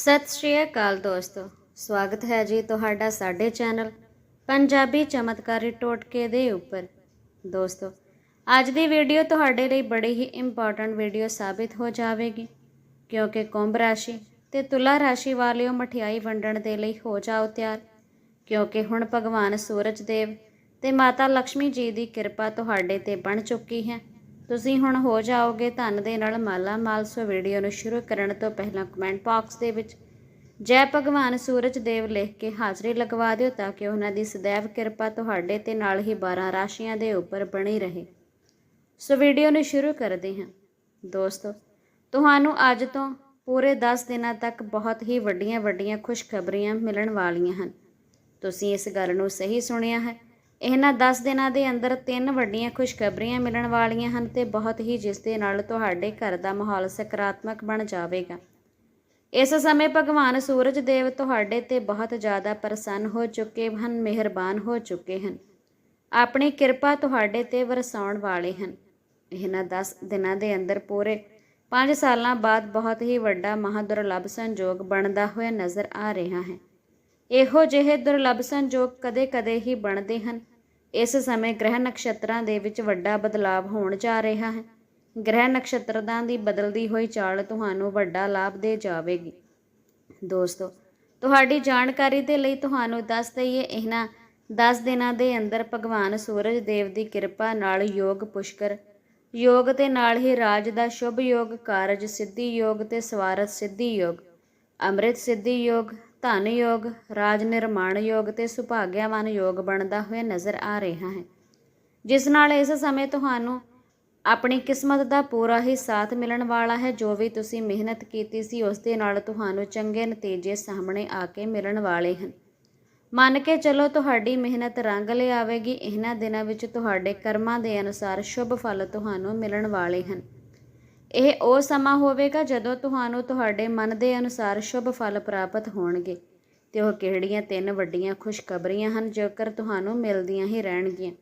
ਸਤਿ ਸ਼੍ਰੀ ਅਕਾਲ ਦੋਸਤੋ, ਸਵਾਗਤ ਹੈ ਜੀ ਤੁਹਾਡਾ ਸਾਡੇ ਚੈਨਲ ਪੰਜਾਬੀ ਚਮਤਕਾਰੀ ਟੋਟਕੇ ਦੇ ਉੱਪਰ। ਦੋਸਤੋ, ਅੱਜ ਦੀ ਵੀਡੀਓ ਤੁਹਾਡੇ ਲਈ ਬੜੀ ਹੀ ਇੰਪੋਰਟੈਂਟ ਵੀਡੀਓ ਸਾਬਿਤ ਹੋ ਜਾਵੇਗੀ, ਕਿਉਂਕਿ ਕੁੰਭ ਰਾਸ਼ੀ ਤੇ ਤੁਲਾ ਰਾਸ਼ੀ ਵਾਲਿਓ ਮਠਿਆਈ ਵੰਡਣ ਦੇ ਲਈ ਹੋ ਜਾਓ ਤਿਆਰ, ਕਿਉਂਕਿ ਹੁਣ ਭਗਵਾਨ ਸੂਰਜ ਦੇਵ ਤੇ ਮਾਤਾ ਲక్ష్ਮੀ ਜੀ ਦੀ ਕਿਰਪਾ ਤੁਹਾਡੇ ਤੇ ਬਣ ਚੁੱਕੀ ਹੈ। ਤੁਸੀਂ ਹੁਣ ਹੋ ਜਾਓਗੇ ਧਨ ਦੇ ਨਾਲ ਮਾਲਾ ਮਾਲ ਸੋ ਵੀਡੀਓ ਨੂੰ ਸ਼ੁਰੂ ਕਰਨ ਤੋਂ ਪਹਿਲਾਂ ਕਮੈਂਟ ਬਾਕਸ ਦੇ ਵਿੱਚ ਜੈ ਭਗਵਾਨ ਸੂਰਜ ਦੇਵ ਲਿਖ ਕੇ ਹਾਜ਼ਰੀ ਲਗਵਾ ਦਿਓ ਤਾਂ ਕਿ ਉਹਨਾਂ ਦੀ ਸदैव ਕਿਰਪਾ ਤੁਹਾਡੇ ਤੇ ਨਾਲ ਹੀ 12 ਰਾਸ਼ੀਆਂ ਦੇ ਉੱਪਰ ਬਣੀ ਰਹੇ। ਸੋ ਵੀਡੀਓ ਨੂੰ ਸ਼ੁਰੂ ਕਰਦੇ ਹਾਂ। ਦੋਸਤੋ, ਤੁਹਾਨੂੰ ਅੱਜ ਤੋਂ ਪੂਰੇ 10 ਦਿਨਾਂ ਤੱਕ ਬਹੁਤ ਹੀ ਵੱਡੀਆਂ ਵੱਡੀਆਂ ਖੁਸ਼ਖਬਰੀਆਂ ਮਿਲਣ ਵਾਲੀਆਂ ਹਨ। ਤੁਸੀਂ ਇਸ ਗੱਲ ਨੂੰ ਸਹੀ ਸੁਣਿਆ ਹੈ। ਇਹਨਾਂ 10 ਦਿਨਾਂ ਦੇ ਅੰਦਰ ਤਿੰਨ ਵੱਡੀਆਂ ਖੁਸ਼ਖਬਰੀਆਂ ਮਿਲਣ ਵਾਲੀਆਂ ਹਨ ਤੇ ਬਹੁਤ ਹੀ ਜਿਸ ਦੇ ਨਾਲ ਤੁਹਾਡੇ ਘਰ ਦਾ ਮਾਹੌਲ ਸਕਾਰਾਤਮਕ ਬਣ ਜਾਵੇਗਾ। ਇਸ ਸਮੇਂ ਭਗਵਾਨ ਸੂਰਜ ਦੇਵ ਤੁਹਾਡੇ ਤੇ ਬਹੁਤ ਜ਼ਿਆਦਾ ਪ੍ਰਸੰਨ ਹੋ ਚੁੱਕੇ ਹਨ, ਮਿਹਰਬਾਨ ਹੋ ਚੁੱਕੇ ਹਨ। ਆਪਣੀ ਕਿਰਪਾ ਤੁਹਾਡੇ ਤੇ ਵਰਸਾਉਣ ਵਾਲੇ ਹਨ। ਇਹਨਾਂ 10 ਦਿਨਾਂ ਦੇ ਅੰਦਰ ਪੂਰੇ 5 ਸਾਲਾਂ ਬਾਅਦ ਬਹੁਤ ਹੀ ਵੱਡਾ ਮਹਾਦੁਰਲਭ ਸੰਜੋਗ ਬਣਦਾ ਹੋਇਆ ਨਜ਼ਰ ਆ ਰਿਹਾ ਹੈ। ਇਹੋ ਜਿਹੇ ਦੁਰਲਭ ਸੰਜੋਗ ਕਦੇ-ਕਦੇ ਹੀ ਬਣਦੇ ਹਨ ਇਸ ਸਮੇਂ ਗ੍ਰਹਿ ਨਕਸ਼ਤਰਾਂ ਦੇ ਵਿੱਚ ਵੱਡਾ ਬਦਲਾਅ ਹੋਣ ਜਾ ਰਿਹਾ ਹੈ। ਗ੍ਰਹਿ ਨਕਸ਼ਤਰਾਂ ਦੀ ਬਦਲਦੀ ਹੋਈ ਚਾਲ ਤੁਹਾਨੂੰ ਵੱਡਾ ਲਾਭ ਦੇ ਜਾਵੇਗੀ। ਦੋਸਤੋ, ਤੁਹਾਡੀ ਜਾਣਕਾਰੀ ਦੇ ਲਈ ਤੁਹਾਨੂੰ ਦੱਸ ਦਈਏ, ਇਹਨਾਂ 10 ਦਿਨਾਂ ਦੇ ਅੰਦਰ ਭਗਵਾਨ ਸੂਰਜ ਦੇਵ ਦੀ ਕਿਰਪਾ ਨਾਲ ਯੋਗ ਪੁਸ਼ਕਰ, ਯੋਗ ਤੇ ਨਾਲ ਹੀ ਰਾਜ ਦਾ ਸ਼ੁਭ ਯੋਗ, ਕਾਰਜ ਸਿੱਧੀ ਯੋਗ ਤੇ ਸਵਾਰਥ ਸਿੱਧੀ ਯੋਗ, ਅੰਮ੍ਰਿਤ ਸਿੱਧੀ ਯੋਗ ਧਨ ਯੋਗ ਰਾਜ ਨਿਰਮਾਣ ਯੋਗ ਤੇ ਸੁਭਾਗਿਆਵਾਨ ਯੋਗ ਬਣਦਾ ਹੋਇਆ ਨਜ਼ਰ ਆ ਰਿਹਾ ਹੈ। ਜਿਸ ਨਾਲ ਇਸ ਸਮੇਂ ਤੁਹਾਨੂੰ ਆਪਣੀ ਕਿਸਮਤ ਦਾ ਪੂਰਾ ਹੀ ਸਾਥ ਮਿਲਣ ਵਾਲਾ ਹੈ। ਜੋ ਵੀ ਤੁਸੀਂ ਮਿਹਨਤ ਕੀਤੀ ਸੀ, ਉਸ ਦੇ ਨਾਲ ਤੁਹਾਨੂੰ ਚੰਗੇ ਨਤੀਜੇ ਸਾਹਮਣੇ ਆ ਕੇ ਮਿਲਣ ਵਾਲੇ ਹਨ। ਮੰਨ ਕੇ ਚਲੋ ਤੁਹਾਡੀ ਮਿਹਨਤ ਰੰਗ ਲਿਆਵੇਗੀ। ਇਹਨਾਂ ਦਿਨਾਂ ਵਿੱਚ ਤੁਹਾਡੇ ਕਰਮਾਂ ਦੇ ਅਨੁਸਾਰ ਸ਼ੁਭ ਫਲ ਤੁਹਾਨੂੰ ਮਿਲਣ ਵਾਲੇ ਹਨ। ਇਹ ਉਹ ਸਮਾਂ ਹੋਵੇਗਾ ਜਦੋਂ ਤੁਹਾਨੂੰ ਤੁਹਾਡੇ ਮਨ ਦੇ ਅਨੁਸਾਰ ਸ਼ੁਭ ਫਲ ਪ੍ਰਾਪਤ ਹੋਣਗੇ ਤੇ ਉਹ ਕਿਹੜੀਆਂ ਤਿੰਨ ਵੱਡੀਆਂ ਖੁਸ਼ਖਬਰੀਆਂ ਹਨ, ਜੇਕਰ ਤੁਹਾਨੂੰ ਮਿਲਦੀਆਂ ਹੀ ਰਹਿਣਗੀਆਂ।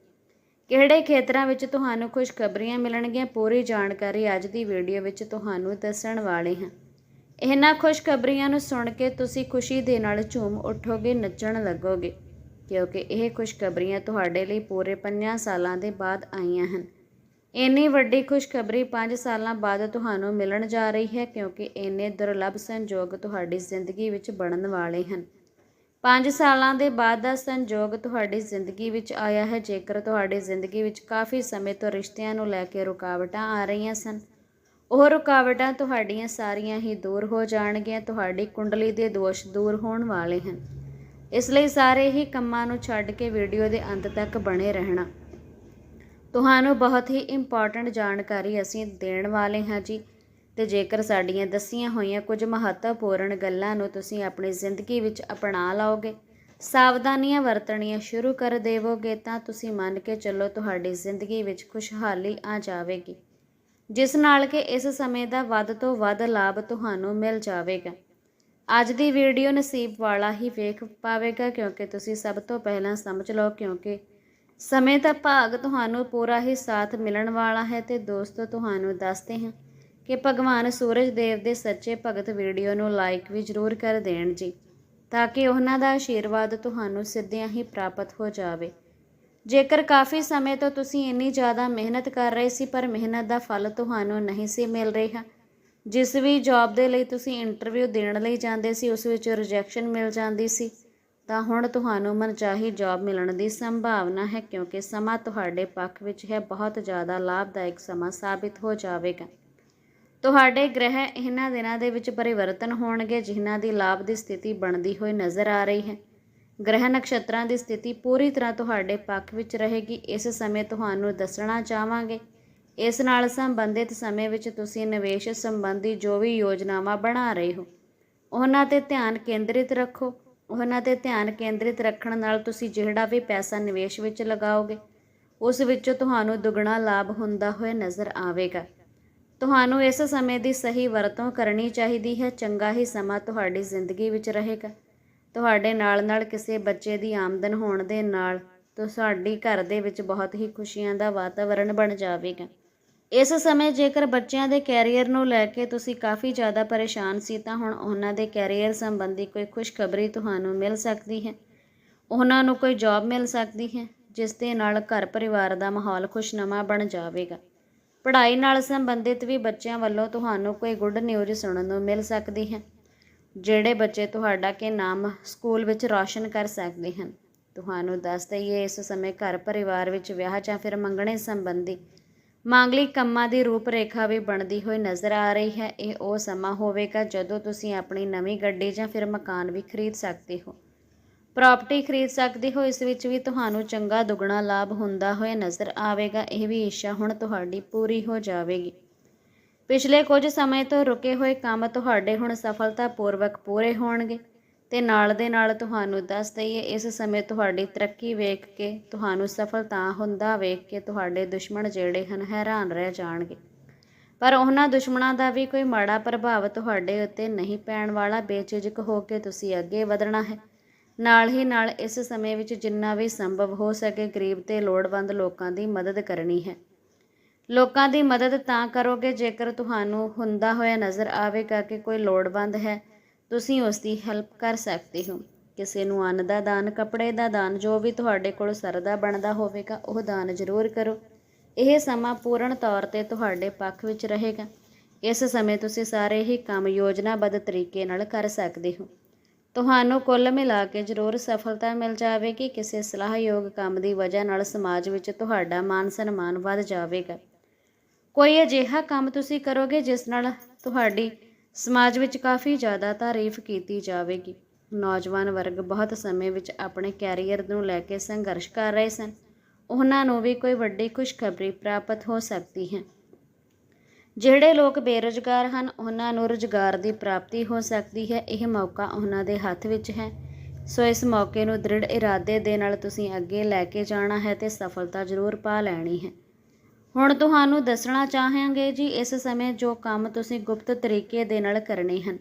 ਕਿਹੜੇ ਖੇਤਰਾਂ ਵਿੱਚ ਤੁਹਾਨੂੰ ਖੁਸ਼ਖਬਰੀਆਂ ਮਿਲਣਗੀਆਂ, ਪੂਰੀ ਜਾਣਕਾਰੀ ਅੱਜ ਦੀ ਵੀਡੀਓ ਵਿੱਚ ਤੁਹਾਨੂੰ ਦੱਸਣ ਵਾਲੇ ਹਾਂ। ਇਹਨਾਂ ਖੁਸ਼ਖਬਰੀਆਂ ਨੂੰ ਸੁਣ ਕੇ ਤੁਸੀਂ ਖੁਸ਼ੀ ਦੇ ਨਾਲ ਝੂਮ ਉੱਠੋਗੇ, ਨੱਚਣ ਲੱਗੋਗੇ, ਕਿਉਂਕਿ ਇਹ ਖੁਸ਼ਖਬਰੀਆਂ ਤੁਹਾਡੇ ਲਈ ਪੂਰੇ 5 ਸਾਲਾਂ ਦੇ ਬਾਅਦ ਆਈਆਂ ਹਨ। ਇੰਨੀ ਵੱਡੀ ਖੁਸ਼ਖਬਰੀ 5 ਸਾਲਾਂ ਬਾਅਦ ਤੁਹਾਨੂੰ ਮਿਲਣ ਜਾ ਰਹੀ ਹੈ ਕਿਉਂਕਿ ਇੰਨੇ ਦੁਰਲੱਭ ਸੰਜੋਗ ਤੁਹਾਡੀ ਜ਼ਿੰਦਗੀ ਵਿੱਚ ਬਣਨ ਵਾਲੇ ਹਨ। 5 ਸਾਲਾਂ ਦੇ ਬਾਅਦ ਦਾ ਸੰਜੋਗ ਤੁਹਾਡੀ ਜ਼ਿੰਦਗੀ ਵਿੱਚ ਆਇਆ ਹੈ, ਜੇਕਰ ਤੁਹਾਡੀ ਜ਼ਿੰਦਗੀ ਵਿੱਚ ਕਾਫੀ ਸਮੇਂ ਤੋਂ ਰਿਸ਼ਤਿਆਂ ਨੂੰ ਲੈ ਕੇ ਰੁਕਾਵਟਾਂ ਆ ਰਹੀਆਂ ਸਨ। ਉਹ ਰੁਕਾਵਟਾਂ ਤੁਹਾਡੀਆਂ ਸਾਰੀਆਂ ਹੀ ਦੂਰ ਹੋ ਜਾਣਗੀਆਂ, ਤੁਹਾਡੀ ਕੁੰਡਲੀ ਦੇ ਦੋਸ਼ ਦੂਰ ਹੋਣ ਵਾਲੇ ਹਨ। ਇਸ ਲਈ ਸਾਰੇ ਹੀ ਕੰਮਾਂ ਨੂੰ ਛੱਡ ਕੇ ਵੀਡੀਓ ਦੇ ਅੰਤ ਤੱਕ ਬਣੇ ਰਹਿਣਾ। ਤੁਹਾਨੂੰ ਬਹੁਤ ਹੀ ਇੰਪੋਰਟੈਂਟ ਜਾਣਕਾਰੀ ਅਸੀਂ ਦੇਣ ਵਾਲੇ ਹਾਂ ਜੀ। ਤੇ ਜੇਕਰ ਸਾਡੀਆਂ ਦੱਸੀਆਂ ਹੋਈਆਂ ਕੁਝ ਮਹੱਤਵਪੂਰਨ ਗੱਲਾਂ ਨੂੰ ਤੁਸੀਂ ਆਪਣੀ ਜ਼ਿੰਦਗੀ ਵਿੱਚ ਅਪਣਾ ਲਓਗੇ, ਸਾਵਧਾਨੀਆਂ ਵਰਤਣੀਆਂ ਸ਼ੁਰੂ ਕਰ ਦੇਵੋਗੇ, ਤਾਂ ਤੁਸੀਂ ਮੰਨ ਕੇ ਚੱਲੋ ਤੁਹਾਡੀ ਜ਼ਿੰਦਗੀ ਵਿੱਚ ਖੁਸ਼ਹਾਲੀ ਆ ਜਾਵੇਗੀ। ਜਿਸ ਨਾਲ ਕਿ ਇਸ ਸਮੇਂ ਦਾ ਵੱਧ ਤੋਂ ਵੱਧ ਲਾਭ ਤੁਹਾਨੂੰ ਮਿਲ ਜਾਵੇਗਾ। ਅੱਜ ਦੀ ਵੀਡੀਓ ਨਸੀਬ ਵਾਲਾ ਹੀ ਵੇਖ ਪਾਵੇਗਾ, ਕਿਉਂਕਿ ਤੁਸੀਂ ਸਭ ਤੋਂ ਪਹਿਲਾਂ ਸਮਝ ਲਓ, ਕਿਉਂਕਿ ਸਮੇਂ ਦਾ ਭਾਗ ਤੁਹਾਨੂੰ ਪੂਰਾ ਹੀ ਸਾਥ ਮਿਲਣ ਵਾਲਾ ਹੈ ਤੇ ਦੋਸਤੋ, ਤੁਹਾਨੂੰ ਦੱਸਦੇ ਹਾਂ ਕਿ ਭਗਵਾਨ ਸੂਰਜ ਦੇਵ ਦੇ ਸੱਚੇ ਭਗਤ ਵੀਡੀਓ ਨੂੰ ਲਾਈਕ ਵੀ ਜ਼ਰੂਰ ਕਰ ਦੇਣ ਜੀ, ਤਾਂ ਕਿ ਉਹਨਾਂ ਦਾ ਆਸ਼ੀਰਵਾਦ ਤੁਹਾਨੂੰ ਸਿੱਧਿਆਂ ਹੀ ਪ੍ਰਾਪਤ ਹੋ ਜਾਵੇ। ਜੇਕਰ ਕਾਫੀ ਸਮੇਂ ਤੋਂ ਤੁਸੀਂ ਇੰਨੀ ਜ਼ਿਆਦਾ ਮਿਹਨਤ ਕਰ ਰਹੇ ਸੀ, ਪਰ ਮਿਹਨਤ ਦਾ ਫਲ ਤੁਹਾਨੂੰ ਨਹੀਂ ਸੀ ਮਿਲ ਰਿਹਾ, ਜਿਸ ਵੀ ਜੌਬ ਦੇ ਲਈ ਤੁਸੀਂ ਇੰਟਰਵਿਊ ਦੇਣ ਲਈ ਜਾਂਦੇ ਸੀ, ਉਸ ਵਿੱਚ ਰਿਜੈਕਸ਼ਨ ਮਿਲ ਜਾਂਦੀ ਸੀ ਤਾਂ ਹੁਣ ਤੁਹਾਨੂੰ ਮਨਚਾਹੀ ਜੌਬ ਮਿਲਣ ਦੀ ਸੰਭਾਵਨਾ ਹੈ ਕਿਉਂਕਿ ਸਮਾਂ ਤੁਹਾਡੇ ਪੱਖ ਵਿੱਚ ਹੈ, ਬਹੁਤ ਜ਼ਿਆਦਾ ਲਾਭਦਾਇਕ ਸਮਾਂ ਸਾਬਿਤ ਹੋ ਜਾਵੇਗਾ। ਤੁਹਾਡੇ ਗ੍ਰਹਿ ਇਹਨਾਂ ਦਿਨਾਂ ਦੇ ਵਿੱਚ ਪਰਿਵਰਤਨ ਹੋਣਗੇ, ਜਿਨ੍ਹਾਂ ਦੀ ਲਾਭ ਦੀ ਸਥਿਤੀ ਬਣਦੀ ਹੋਈ ਨਜ਼ਰ ਆ ਰਹੀ ਹੈ। ਗ੍ਰਹਿ ਨਕਸ਼ਤਰਾਂ ਦੀ ਸਥਿਤੀ ਪੂਰੀ ਤਰ੍ਹਾਂ ਤੁਹਾਡੇ ਪੱਖ ਵਿੱਚ ਰਹੇਗੀ। ਇਸ ਸਮੇਂ ਤੁਹਾਨੂੰ ਦੱਸਣਾ ਚਾਹਾਂਗੇ। ਇਸ ਨਾਲ ਸੰਬੰਧਿਤ ਸਮੇਂ ਵਿੱਚ ਤੁਸੀਂ ਨਿਵੇਸ਼ ਸੰਬੰਧੀ ਜੋ ਵੀ ਯੋਜਨਾਵਾਂ ਬਣਾ ਰਹੇ ਹੋ, ਉਹਨਾਂ ਤੇ ਧਿਆਨ ਕੇਂਦਰਿਤ ਰੱਖੋ। ਉਹਨਾਂ ਤੇ ਧਿਆਨ ਕੇਂਦਰਿਤ ਰੱਖਣ ਨਾਲ ਤੁਸੀਂ ਜਿਹੜਾ ਵੀ ਪੈਸਾ ਨਿਵੇਸ਼ ਵਿੱਚ ਲਗਾਓਗੇ, ਉਸ ਵਿੱਚੋਂ ਤੁਹਾਨੂੰ ਦੁੱਗਣਾ ਲਾਭ ਹੁੰਦਾ ਹੋਇਆ ਨਜ਼ਰ ਆਵੇਗਾ। ਤੁਹਾਨੂੰ ਇਸ ਸਮੇਂ ਦੀ ਸਹੀ ਵਰਤੋਂ ਕਰਨੀ ਚਾਹੀਦੀ ਹੈ, ਚੰਗਾ ਹੀ ਸਮਾਂ ਤੁਹਾਡੀ ਜ਼ਿੰਦਗੀ ਵਿੱਚ ਰਹੇਗਾ। ਤੁਹਾਡੇ ਨਾਲ ਨਾਲ ਕਿਸੇ ਬੱਚੇ ਦੀ ਆਮਦਨ ਹੋਣ ਦੇ ਨਾਲ, ਤੁਹਾਡੀ ਘਰ ਦੇ ਵਿੱਚ ਬਹੁਤ ਹੀ ਖੁਸ਼ੀਆਂ ਦਾ ਵਾਤਾਵਰਣ ਬਣ ਜਾਵੇਗਾ। ਇਸ ਸਮੇਂ ਜੇਕਰ ਬੱਚਿਆਂ ਦੇ ਕੈਰੀਅਰ ਨੂੰ ਲੈ ਕੇ ਤੁਸੀਂ ਕਾਫੀ ਜ਼ਿਆਦਾ ਪਰੇਸ਼ਾਨ ਸੀ, ਤਾਂ ਹੁਣ ਉਹਨਾਂ ਦੇ ਕੈਰੀਅਰ ਸੰਬੰਧੀ ਕੋਈ ਖੁਸ਼ਖਬਰੀ ਤੁਹਾਨੂੰ ਮਿਲ ਸਕਦੀ ਹੈ। ਉਹਨਾਂ ਨੂੰ ਕੋਈ ਜੌਬ ਮਿਲ ਸਕਦੀ ਹੈ, ਜਿਸ ਦੇ ਨਾਲ ਘਰ ਪਰਿਵਾਰ ਦਾ ਮਾਹੌਲ ਖੁਸ਼ਨੁਮਾ ਬਣ ਜਾਵੇਗਾ। ਪੜ੍ਹਾਈ ਨਾਲ ਸੰਬੰਧਿਤ ਵੀ ਬੱਚਿਆਂ ਵੱਲੋਂ ਤੁਹਾਨੂੰ ਕੋਈ ਗੁੱਡ ਨਿਊਜ਼ ਸੁਣਨ ਨੂੰ ਮਿਲ ਸਕਦੀ ਹੈ, ਜਿਹੜੇ ਬੱਚੇ ਤੁਹਾਡਾ ਕਿ ਨਾਮ ਸਕੂਲ ਵਿੱਚ ਰੌਸ਼ਨ ਕਰ ਸਕਦੇ ਹਨ। ਤੁਹਾਨੂੰ ਦੱਸ ਦਈਏ, ਇਸ ਸਮੇਂ ਘਰ ਪਰਿਵਾਰ ਵਿੱਚ ਵਿਆਹ ਜਾਂ ਫਿਰ ਮੰਗਣੇ ਸੰਬੰਧੀ ਮਾਂਗਲਿਕ ਕੰਮਾਂ ਦੀ ਰੂਪਰੇਖਾ ਵੀ ਬਣਦੀ ਹੋਈ ਨਜ਼ਰ ਆ ਰਹੀ ਹੈ। ਇਹ ਉਹ ਸਮਾਂ ਹੋਵੇਗਾ ਜਦੋਂ ਤੁਸੀਂ ਆਪਣੀ ਨਵੀਂ ਗੱਡੀ ਜਾਂ ਫਿਰ ਮਕਾਨ ਵੀ ਖਰੀਦ ਸਕਦੇ ਹੋ। ਪ੍ਰਾਪਰਟੀ ਖਰੀਦ ਸਕਦੇ ਹੋ, ਇਸ ਵਿੱਚ ਵੀ ਤੁਹਾਨੂੰ ਚੰਗਾ ਦੁੱਗਣਾ ਲਾਭ ਹੁੰਦਾ ਹੋਇਆ ਨਜ਼ਰ ਆਵੇਗਾ। ਇਹ ਵੀ ਇੱਛਾ ਹੁਣ ਤੁਹਾਡੀ ਪੂਰੀ ਹੋ ਜਾਵੇਗੀ। ਪਿਛਲੇ ਕੁਝ ਸਮੇਂ ਤੋਂ ਰੁਕੇ ਹੋਏ ਕੰਮ ਤੁਹਾਡੇ ਹੁਣ ਸਫਲਤਾਪੂਰਵਕ ਪੂਰੇ ਹੋਣਗੇ। ਤੇ ਨਾਲ ਦੇ ਨਾਲ ਤੁਹਾਨੂੰ ਦੱਸ ਦਈਏ, ਇਸ ਸਮੇਂ ਤੁਹਾਡੀ ਤਰੱਕੀ ਵੇਖ ਕੇ, ਤੁਹਾਨੂੰ ਸਫਲਤਾ ਹੁੰਦਾ ਵੇਖ ਕੇ ਤੁਹਾਡੇ ਦੁਸ਼ਮਣ ਜਿਹੜੇ ਹਨ ਹੈਰਾਨ ਰਹਿ ਜਾਣਗੇ। ਪਰ ਉਹਨਾਂ ਦੁਸ਼ਮਣਾਂ ਦਾ ਵੀ ਕੋਈ ਮਾੜਾ ਪ੍ਰਭਾਵ ਤੁਹਾਡੇ ਉੱਤੇ ਨਹੀਂ ਪੈਣ ਵਾਲਾ, ਬੇਝਿਜਕ ਹੋ ਕੇ ਤੁਸੀਂ ਅੱਗੇ ਵਧਣਾ ਹੈ। ਨਾਲ ਹੀ ਨਾਲ ਇਸ ਸਮੇਂ ਵਿੱਚ ਜਿੰਨਾ ਵੀ ਸੰਭਵ ਹੋ ਸਕੇ, ਗਰੀਬ ਤੇ ਲੋੜਵੰਦ ਲੋਕਾਂ ਦੀ ਮਦਦ ਕਰਨੀ ਹੈ। ਲੋਕਾਂ ਦੀ ਮਦਦ ਤਾਂ ਕਰੋਗੇ, ਜੇਕਰ ਤੁਹਾਨੂੰ ਹੁੰਦਾ ਹੋਇਆ ਨਜ਼ਰ ਆਵੇਗਾ ਕਿ ਕੋਈ ਲੋੜਵੰਦ ਹੈ ਤੁਸੀਂ ਉਸ ਦੀ ਹੈਲਪ ਕਰ ਸਕਦੇ ਹੋ। ਕਿਸੇ ਨੂੰ ਅੰਨ ਦਾ ਦਾਨ, ਕੱਪੜੇ ਦਾ ਦਾਨ, ਜੋ ਵੀ ਤੁਹਾਡੇ ਕੋਲ ਸਰਦਾ ਬਣਦਾ ਹੋਵੇਗਾ, ਉਹ ਦਾਨ ਜ਼ਰੂਰ ਕਰੋ। ਇਹ ਸਮਾਂ ਪੂਰਨ ਤੌਰ ਤੇ ਤੁਹਾਡੇ ਪੱਖ ਵਿੱਚ ਰਹੇਗਾ। ਇਸ ਸਮੇਂ ਤੁਸੀਂ ਸਾਰੇ ਹੀ ਕੰਮ ਯੋਜਨਾਬੱਧ ਤਰੀਕੇ ਨਾਲ ਕਰ ਸਕਦੇ ਹੋ। ਤੁਹਾਨੂੰ ਕੁੱਲ ਮਿਲਾ ਕੇ ਜ਼ਰੂਰ ਸਫਲਤਾ ਮਿਲ ਜਾਵੇਗੀ। ਕਿਸੇ ਸਲਾਹਯੋਗ ਕੰਮ ਦੀ ਵਜ੍ਹਾ ਨਾਲ ਸਮਾਜ ਵਿੱਚ ਤੁਹਾਡਾ ਮਾਨ ਸਨਮਾਨ ਵੱਧ ਜਾਵੇਗਾ। ਕੋਈ ਅਜਿਹਾ ਕੰਮ ਤੁਸੀਂ ਕਰੋਗੇ ਜਿਸ ਨਾਲ ਤੁਹਾਡੀ ਸਮਾਜ ਵਿੱਚ ਕਾਫੀ ਜ਼ਿਆਦਾ ਤਾਰੀਫ ਕੀਤੀ ਜਾਵੇਗੀ। ਨੌਜਵਾਨ ਵਰਗ ਬਹੁਤ ਸਮੇਂ ਵਿੱਚ ਆਪਣੇ ਕੈਰੀਅਰ ਨੂੰ ਲੈ ਕੇ ਸੰਘਰਸ਼ ਕਰ ਰਹੇ ਸਨ। ਉਹਨਾਂ ਨੂੰ ਵੀ ਕੋਈ ਵੱਡੀ ਖੁਸ਼ਖਬਰੀ ਪ੍ਰਾਪਤ ਹੋ ਸਕਦੀ ਹੈ। ਜਿਹੜੇ ਲੋਕ ਬੇਰੁਜ਼ਗਾਰ ਹਨ, ਉਹਨਾਂ ਨੂੰ ਰੁਜ਼ਗਾਰ ਦੀ ਪ੍ਰਾਪਤੀ ਹੋ ਸਕਦੀ ਹੈ। ਇਹ ਮੌਕਾ ਉਹਨਾਂ ਦੇ ਹੱਥ ਵਿੱਚ ਹੈ। ਸੋ ਇਸ ਮੌਕੇ ਨੂੰ ਦ੍ਰਿੜ ਇਰਾਦੇ ਦੇ ਨਾਲ ਤੁਸੀਂ ਅੱਗੇ ਲੈ ਕੇ ਜਾਣਾ ਹੈ ਤੇ ਸਫਲਤਾ ਜ਼ਰੂਰ ਪਾ ਲੈਣੀ ਹੈ। ਹੁਣ ਤੁਹਾਨੂੰ ਦੱਸਣਾ ਚਾਹਾਂਗੇ ਜੀ, ਇਸ ਸਮੇਂ ਜੋ ਕੰਮ ਤੁਸੀਂ ਗੁਪਤ ਤਰੀਕੇ ਦੇ ਨਾਲ ਕਰਨੇ ਹਨ।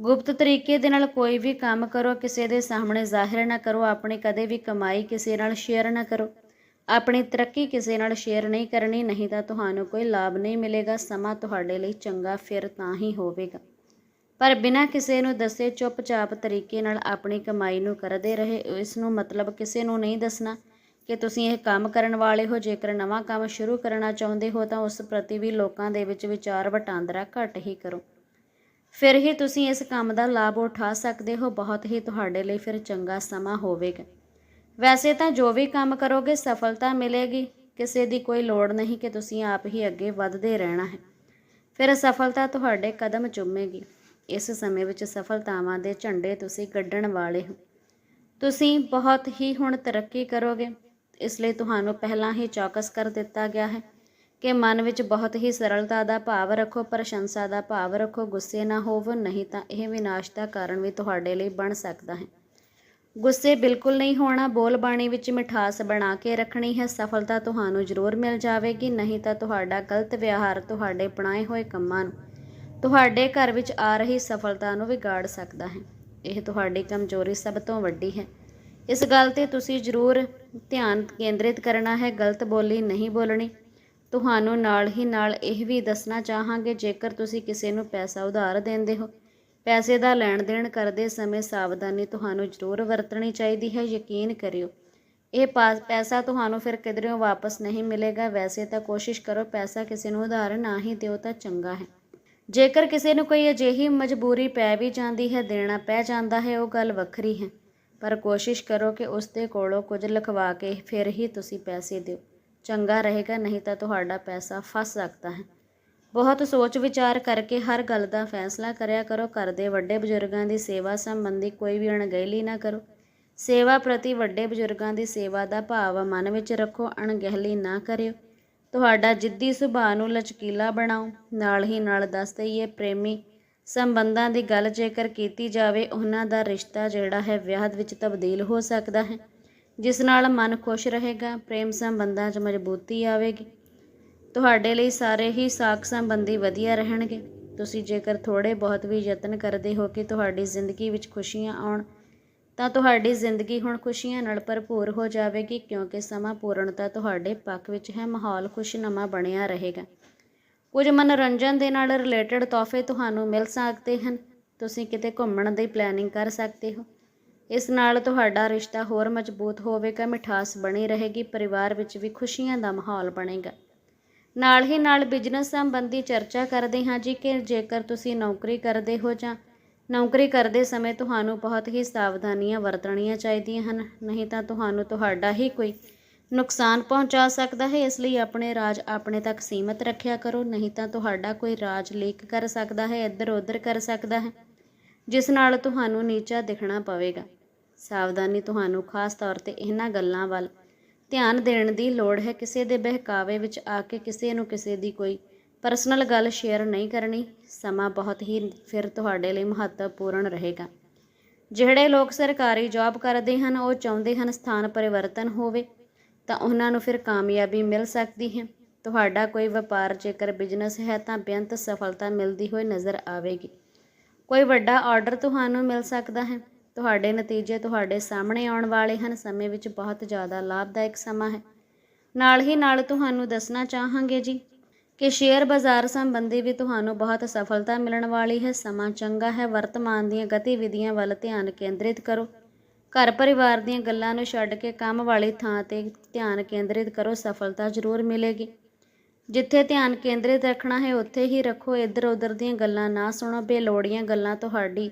ਗੁਪਤ ਤਰੀਕੇ ਦੇ ਨਾਲ ਕੋਈ ਵੀ ਕੰਮ ਕਰੋ, ਕਿਸੇ ਦੇ ਸਾਹਮਣੇ ਜ਼ਾਹਿਰ ਨਾ ਕਰੋ, ਆਪਣੀ ਕਦੇ ਵੀ ਕਮਾਈ ਕਿਸੇ ਨਾਲ ਸ਼ੇਅਰ ਨਾ ਕਰੋ। ਆਪਣੀ ਤਰੱਕੀ ਕਿਸੇ ਨਾਲ ਸ਼ੇਅਰ ਨਹੀਂ ਕਰਨੀ, ਨਹੀਂ ਤਾਂ ਤੁਹਾਨੂੰ ਕੋਈ ਲਾਭ ਨਹੀਂ ਮਿਲੇਗਾ, ਸਮਾਂ ਤੁਹਾਡੇ ਲਈ ਚੰਗਾ ਫਿਰ ਤਾਂ ਹੀ ਹੋਵੇਗਾ। ਪਰ ਬਿਨਾਂ ਕਿਸੇ ਨੂੰ ਦੱਸੇ ਚੁੱਪਚਾਪ ਤਰੀਕੇ ਨਾਲ ਆਪਣੀ ਕਮਾਈ ਨੂੰ ਕਰਦੇ ਰਹੇ, ਇਸ ਨੂੰ ਮਤਲਬ ਕਿਸੇ ਨੂੰ ਨਹੀਂ ਦੱਸਣਾ। ਕਿ ਤੁਸੀਂ ਇਹ ਕੰਮ ਕਰਨ ਵਾਲੇ ਹੋ, ਜੇਕਰ ਨਵਾਂ ਕੰਮ ਸ਼ੁਰੂ ਕਰਨਾ ਚਾਹੁੰਦੇ ਹੋ, ਤਾਂ ਉਸ ਪ੍ਰਤੀ ਵੀ ਲੋਕਾਂ ਦੇ ਵਿੱਚ ਵਿਚਾਰ ਵਟਾਂਦਰਾ ਘੱਟ ਹੀ ਕਰੋ। ਫਿਰ ਹੀ ਤੁਸੀਂ ਇਸ ਕੰਮ ਦਾ ਲਾਭ ਉਠਾ ਸਕਦੇ ਹੋ, ਬਹੁਤ ਹੀ ਤੁਹਾਡੇ ਲਈ ਫਿਰ ਚੰਗਾ ਸਮਾਂ ਹੋਵੇਗਾ। ਵੈਸੇ ਤਾਂ ਜੋ ਵੀ ਕੰਮ ਕਰੋਗੇ, ਸਫਲਤਾ ਮਿਲੇਗੀ। ਕਿਸੇ ਦੀ ਕੋਈ ਲੋੜ ਨਹੀਂ ਕਿ ਤੁਸੀਂ ਆਪ ਹੀ ਅੱਗੇ ਵਧਦੇ ਰਹਿਣਾ ਹੈ। ਫਿਰ ਸਫਲਤਾ ਤੁਹਾਡੇ ਕਦਮ ਚੁੰਮੇਗੀ। ਇਸ ਸਮੇਂ ਵਿੱਚ ਸਫਲਤਾਵਾਂ ਦੇ ਝੰਡੇ ਤੁਸੀਂ ਗੱਡਣ ਵਾਲੇ ਹੋ। ਤੁਸੀਂ ਬਹੁਤ ਹੀ ਹੁਣ ਤਰੱਕੀ ਕਰੋਗੇ। ਇਸ ਲਈ ਤੁਹਾਨੂੰ ਪਹਿਲਾਂ ਹੀ ਚੌਕਸ ਕਰ ਦਿੱਤਾ ਗਿਆ ਹੈ ਕਿ ਮਨ ਵਿੱਚ ਬਹੁਤ ਹੀ ਸਰਲਤਾ ਦਾ ਭਾਵ ਰੱਖੋ, ਪ੍ਰਸ਼ੰਸਾ ਦਾ ਭਾਵ ਰੱਖੋ, ਗੁੱਸੇ ਨਾ ਹੋਵੋ, ਨਹੀਂ ਤਾਂ ਇਹ ਵਿਨਾਸ਼ ਦਾ ਕਾਰਨ ਵੀ ਤੁਹਾਡੇ ਲਈ ਬਣ ਸਕਦਾ ਹੈ। ਗੁੱਸੇ ਬਿਲਕੁਲ ਨਹੀਂ ਹੋਣਾ, ਬੋਲ ਬਾਣੀ ਵਿੱਚ ਮਿਠਾਸ ਬਣਾ ਕੇ ਰੱਖਣੀ ਹੈ, ਸਫਲਤਾ ਤੁਹਾਨੂੰ ਜ਼ਰੂਰ ਮਿਲ ਜਾਵੇਗੀ, ਨਹੀਂ ਤਾਂ ਤੁਹਾਡਾ ਗਲਤ ਵਿਹਾਰ ਤੁਹਾਡੇ ਬਣਾਏ ਹੋਏ ਕੰਮਾਂ ਨੂੰ, ਤੁਹਾਡੇ ਘਰ ਵਿੱਚ ਆ ਰਹੀ ਸਫਲਤਾ ਨੂੰ ਵਿਗਾੜ ਸਕਦਾ ਹੈ। ਇਹ ਤੁਹਾਡੀ ਕਮਜ਼ੋਰੀ ਸਭ ਤੋਂ ਵੱਡੀ ਹੈ। ਇਸ ਗੱਲ ਤੇ ਤੁਸੀਂ ਜ਼ਰੂਰ ਧਿਆਨ ਕੇਂਦਰਿਤ ਕਰਨਾ ਹੈ, ਗਲਤ ਬੋਲੀ ਨਹੀਂ ਬੋਲਣੀ। ਤੁਹਾਨੂੰ ਨਾਲ ਹੀ ਨਾਲ ਇਹ ਵੀ ਦੱਸਣਾ ਚਾਹਾਂਗੇ, ਜੇਕਰ ਤੁਸੀਂ ਕਿਸੇ ਨੂੰ ਪੈਸਾ ਉਧਾਰ ਦਿੰਦੇ ਹੋ। ਪੈਸੇ ਦਾ ਲੈਣ ਦੇਣ ਕਰਦੇ ਸਮੇਂ ਸਾਵਧਾਨੀ ਤੁਹਾਨੂੰ ਜ਼ਰੂਰ ਵਰਤਣੀ ਚਾਹੀਦੀ ਹੈ, ਯਕੀਨ ਕਰਿਓ। ਇਹ ਪਾ- ਪੈਸਾ ਤੁਹਾਨੂੰ ਫਿਰ ਕਿਧਰੋਂ ਵਾਪਸ ਨਹੀਂ ਮਿਲੇਗਾ। ਵੈਸੇ ਤਾਂ ਕੋਸ਼ਿਸ਼ ਕਰੋ, ਪੈਸਾ ਕਿਸੇ ਨੂੰ ਉਧਾਰ ਨਾ ਹੀ ਦਿਓ ਤਾਂ ਚੰਗਾ ਹੈ। ਜੇਕਰ ਕਿਸੇ ਨੂੰ ਕੋਈ ਅਜਿਹੀ ਮਜਬੂਰੀ ਪੈ ਵੀ ਜਾਂਦੀ ਹੈ, ਦੇਣਾ ਪੈ ਜਾਂਦਾ ਹੈ, ਉਹ ਗੱਲ ਵੱਖਰੀ ਹੈ। ਪਰ ਕੋਸ਼ਿਸ਼ ਕਰੋ ਕਿ ਉਸ ਦੇ ਕੋਲੋਂ ਕੁਝ ਲਿਖਵਾ ਕੇ ਫਿਰ ਹੀ ਤੁਸੀਂ ਪੈਸੇ ਦਿਓ। ਚੰਗਾ ਰਹੇਗਾ, ਨਹੀਂ ਤਾਂ ਤੁਹਾਡਾ ਪੈਸਾ ਫਸ ਸਕਦਾ ਹੈ। ਬਹੁਤ ਸੋਚ ਵਿਚਾਰ ਕਰਕੇ ਹਰ ਗੱਲ ਦਾ ਫੈਸਲਾ ਕਰਿਆ ਕਰੋ। ਘਰ ਦੇ ਵੱਡੇ ਬਜ਼ੁਰਗਾਂ ਦੀ ਸੇਵਾ ਸੰਬੰਧੀ ਕੋਈ ਵੀ ਅਣਗਹਿਲੀ ਨਾ ਕਰੋ। ਸੇਵਾ ਪ੍ਰਤੀ ਵੱਡੇ ਬਜ਼ੁਰਗਾਂ ਦੀ ਸੇਵਾ ਦਾ ਭਾਵ ਮਨ ਵਿੱਚ ਰੱਖੋ, ਅਣਗਹਿਲੀ ਨਾ ਕਰਿਓ। ਤੁਹਾਡਾ ਜਿੱਦੀ ਸੁਭਾਅ ਨੂੰ ਲਚਕੀਲਾ ਬਣਾਓ। ਨਾਲ ਹੀ ਨਾਲ ਦੱਸ ਦਈਏ, ਪ੍ਰੇਮੀ ਸੰਬੰਧਾਂ ਦੀ ਗੱਲ ਜੇਕਰ ਕੀਤੀ ਜਾਵੇ, ਉਹਨਾਂ ਦਾ ਰਿਸ਼ਤਾ ਜਿਹੜਾ ਹੈ ਵਿਆਹ ਵਿੱਚ ਤਬਦੀਲ ਹੋ ਸਕਦਾ ਹੈ, ਜਿਸ ਨਾਲ ਮਨ ਖੁਸ਼ ਰਹੇਗਾ, ਪ੍ਰੇਮ ਸੰਬੰਧਾਂ 'ਚ ਮਜ਼ਬੂਤੀ ਆਵੇਗੀ। ਤੁਹਾਡੇ ਲਈ ਸਾਰੇ ਹੀ ਸਾਖ ਸੰਬੰਧੀ ਵਧੀਆ ਰਹਿਣਗੇ। ਤੁਸੀਂ ਜੇਕਰ ਥੋੜੇ ਬਹੁਤ ਵੀ ਯਤਨ ਕਰਦੇ ਹੋ ਕਿ ਤੁਹਾਡੀ ਜ਼ਿੰਦਗੀ ਵਿੱਚ ਖੁਸ਼ੀਆਂ ਆਉਣ, ਤਾਂ ਤੁਹਾਡੀ ਜ਼ਿੰਦਗੀ ਹੁਣ ਖੁਸ਼ੀਆਂ ਨਾਲ ਭਰਪੂਰ ਹੋ ਜਾਵੇਗੀ, ਕਿਉਂਕਿ ਸਮਾਂ ਪੂਰਨਤਾ ਤੁਹਾਡੇ ਪੱਖ ਵਿੱਚ ਹੈ, ਮਾਹੌਲ ਖੁਸ਼ਨੁਮਾ ਬਣਿਆ ਰਹੇਗਾ। ਕੁਝ ਮਨੋਰੰਜਨ ਦੇ ਨਾਲ ਰਿਲੇਟਡ ਤੋਹਫੇ ਤੁਹਾਨੂੰ ਮਿਲ ਸਕਦੇ ਹਨ। ਤੁਸੀਂ ਕਿਤੇ ਘੁੰਮਣ ਦੀ ਪਲੈਨਿੰਗ ਕਰ ਸਕਦੇ ਹੋ। ਇਸ ਨਾਲ ਤੁਹਾਡਾ ਰਿਸ਼ਤਾ ਹੋਰ ਮਜ਼ਬੂਤ ਹੋਵੇਗਾ, ਮਿਠਾਸ ਬਣੀ ਰਹੇਗੀ, ਪਰਿਵਾਰ ਵਿੱਚ ਵੀ ਖੁਸ਼ੀਆਂ ਦਾ ਮਾਹੌਲ ਬਣੇਗਾ। ਨਾਲ ਹੀ ਨਾਲ ਬਿਜ਼ਨਸ ਸੰਬੰਧੀ ਚਰਚਾ ਕਰਦੇ ਹਾਂ ਜੀ ਕਿ ਜੇਕਰ ਤੁਸੀਂ ਨੌਕਰੀ ਕਰਦੇ ਹੋ ਜਾਂ ਨੌਕਰੀ ਕਰਦੇ ਸਮੇਂ ਤੁਹਾਨੂੰ ਬਹੁਤ ਹੀ ਸਾਵਧਾਨੀਆਂ ਵਰਤਣੀਆਂ ਚਾਹੀਦੀਆਂ ਹਨ। ਨਹੀਂ ਤਾਂ ਤੁਹਾਨੂੰ ਤੁਹਾਡਾ ਹੀ ਕੋਈ ਨੁਕਸਾਨ ਪਹੁੰਚਾ ਸਕਦਾ ਹੈ, ਇਸ ਲਈ ਆਪਣੇ ਰਾਜ ਆਪਣੇ ਤੱਕ ਸੀਮਤ ਰੱਖਿਆ ਕਰੋ, ਨਹੀਂ ਤਾਂ ਤੁਹਾਡਾ ਕੋਈ ਰਾਜ ਲੀਕ ਕਰ ਸਕਦਾ ਹੈ, ਇੱਧਰ ਉੱਧਰ ਕਰ ਸਕਦਾ ਹੈ, ਜਿਸ ਨਾਲ ਤੁਹਾਨੂੰ ਨੀਚਾ ਦਿਖਣਾ ਪਵੇਗਾ। ਸਾਵਧਾਨੀ ਤੁਹਾਨੂੰ ਖਾਸ ਤੌਰ ਤੇ ਇਹਨਾਂ ਗੱਲਾਂ ਵੱਲ ਧਿਆਨ ਦੇਣ ਦੀ ਲੋੜ ਹੈ। ਕਿਸੇ ਦੇ ਬਹਿਕਾਵੇ ਵਿੱਚ ਆ ਕੇ ਕਿਸੇ ਨੂੰ ਕਿਸੇ ਦੀ ਕੋਈ ਪਰਸਨਲ ਗੱਲ ਸ਼ੇਅਰ ਨਹੀਂ ਕਰਨੀ, ਸਮਾਂ ਬਹੁਤ ਹੀ ਫਿਰ ਤੁਹਾਡੇ ਲਈ ਮਹੱਤਵਪੂਰਨ ਰਹੇਗਾ। ਜਿਹੜੇ ਲੋਕ ਸਰਕਾਰੀ ਜੌਬ ਕਰਦੇ ਹਨ, ਉਹ ਚਾਹੁੰਦੇ ਹਨ ਸਥਾਨ ਪਰਿਵਰਤਨ ਹੋਵੇ ਤਾਂ ਉਹਨਾਂ ਨੂੰ ਫਿਰ ਕਾਮਯਾਬੀ ਮਿਲ ਸਕਦੀ ਹੈ। ਤੁਹਾਡਾ ਕੋਈ ਵਪਾਰ ਜੇਕਰ ਬਿਜ਼ਨਸ ਹੈ ਤਾਂ ਬੇਅੰਤ ਸਫਲਤਾ ਮਿਲਦੀ ਹੋਈ ਨਜ਼ਰ ਆਵੇਗੀ। ਕੋਈ ਵੱਡਾ ਆਰਡਰ ਤੁਹਾਨੂੰ ਮਿਲ ਸਕਦਾ ਹੈ। ਤੁਹਾਡੇ ਨਤੀਜੇ ਤੁਹਾਡੇ ਸਾਹਮਣੇ ਆਉਣ ਵਾਲੇ ਹਨ। ਸਮੇਂ ਵਿੱਚ ਬਹੁਤ ਜ਼ਿਆਦਾ ਲਾਭਦਾਇਕ ਸਮਾਂ ਹੈ। ਨਾਲ ਹੀ ਨਾਲ ਤੁਹਾਨੂੰ ਦੱਸਣਾ ਚਾਹਾਂਗੇ ਜੀ ਕਿ ਸ਼ੇਅਰ ਬਾਜ਼ਾਰ ਸੰਬੰਧੀ ਵੀ ਤੁਹਾਨੂੰ ਬਹੁਤ ਸਫਲਤਾ ਮਿਲਣ ਵਾਲੀ ਹੈ। ਸਮਾਂ ਚੰਗਾ ਹੈ। ਵਰਤਮਾਨ ਦੀਆਂ ਗਤੀਵਿਧੀਆਂ ਵੱਲ ਧਿਆਨ ਕੇਂਦਰਿਤ ਕਰੋ। ਘਰ ਪਰਿਵਾਰ ਦੀਆਂ ਗੱਲਾਂ ਨੂੰ ਛੱਡ ਕੇ ਕੰਮ ਵਾਲੀ ਥਾਂ ਤੇ ਧਿਆਨ ਕੇਂਦਰਿਤ ਕਰੋ, ਸਫਲਤਾ ਜ਼ਰੂਰ ਮਿਲੇਗੀ। ਜਿੱਥੇ ਧਿਆਨ ਕੇਂਦਰਿਤ ਰੱਖਣਾ ਹੈ, ਉੱਥੇ ਹੀ ਰੱਖੋ ਇੱਧਰ ਉੱਧਰ ਦੀਆਂ ਗੱਲਾਂ ਨਾ ਸੁਣੋ, ਬੇਲੋੜੀਆਂ ਗੱਲਾਂ ਤੁਹਾਡੀ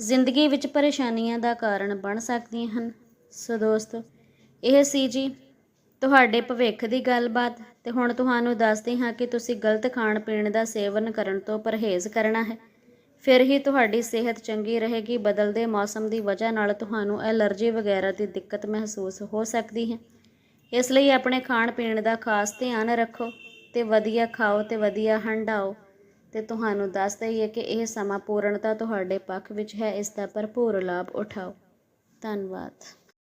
ਜ਼ਿੰਦਗੀ ਵਿੱਚ ਪਰੇਸ਼ਾਨੀਆਂ ਦਾ ਕਾਰਨ ਬਣ ਸਕਦੀਆਂ ਹਨ। ਸੋ ਦੋਸਤੋ, ਇਹ ਸੀ ਜੀ ਤੁਹਾਡੇ ਭਵਿੱਖ ਦੀ ਗੱਲਬਾਤ ਤੇ ਹੁਣ ਤੁਹਾਨੂੰ ਦੱਸਦੇ ਹਾਂ ਕਿ ਤੁਸੀਂ ਗਲਤ ਖਾਣ ਪੀਣ ਦਾ ਸੇਵਨ ਕਰਨ ਤੋਂ ਪਰਹੇਜ਼ ਕਰਨਾ ਹੈ। ਫਿਰ ਹੀ ਤੁਹਾਡੀ ਸਿਹਤ ਚੰਗੀ ਰਹੇਗੀ, ਬਦਲਦੇ ਮੌਸਮ ਦੀ ਵਜ੍ਹਾ ਨਾਲ ਤੁਹਾਨੂੰ ਐਲਰਜੀ ਵਗੈਰਾ ਦੀ ਦਿੱਕਤ ਮਹਿਸੂਸ ਹੋ ਸਕਦੀ ਹੈ। ਇਸ ਲਈ ਆਪਣੇ ਖਾਣ ਪੀਣ ਦਾ ਖਾਸ ਧਿਆਨ ਰੱਖੋ ਤੇ ਵਧੀਆ ਖਾਓ ਤੇ ਵਧੀਆ ਹੰਡਾਓ ਤੇ ਤੁਹਾਨੂੰ ਦੱਸ ਦਈਏ ਕਿ ਇਹ ਸਮਾਂ ਪੂਰਨਤਾ ਤੁਹਾਡੇ ਪੱਖ ਵਿੱਚ ਹੈ, ਇਸ ਦਾ ਭਰਪੂਰ ਲਾਭ ਉਠਾਓ। ਧੰਨਵਾਦ।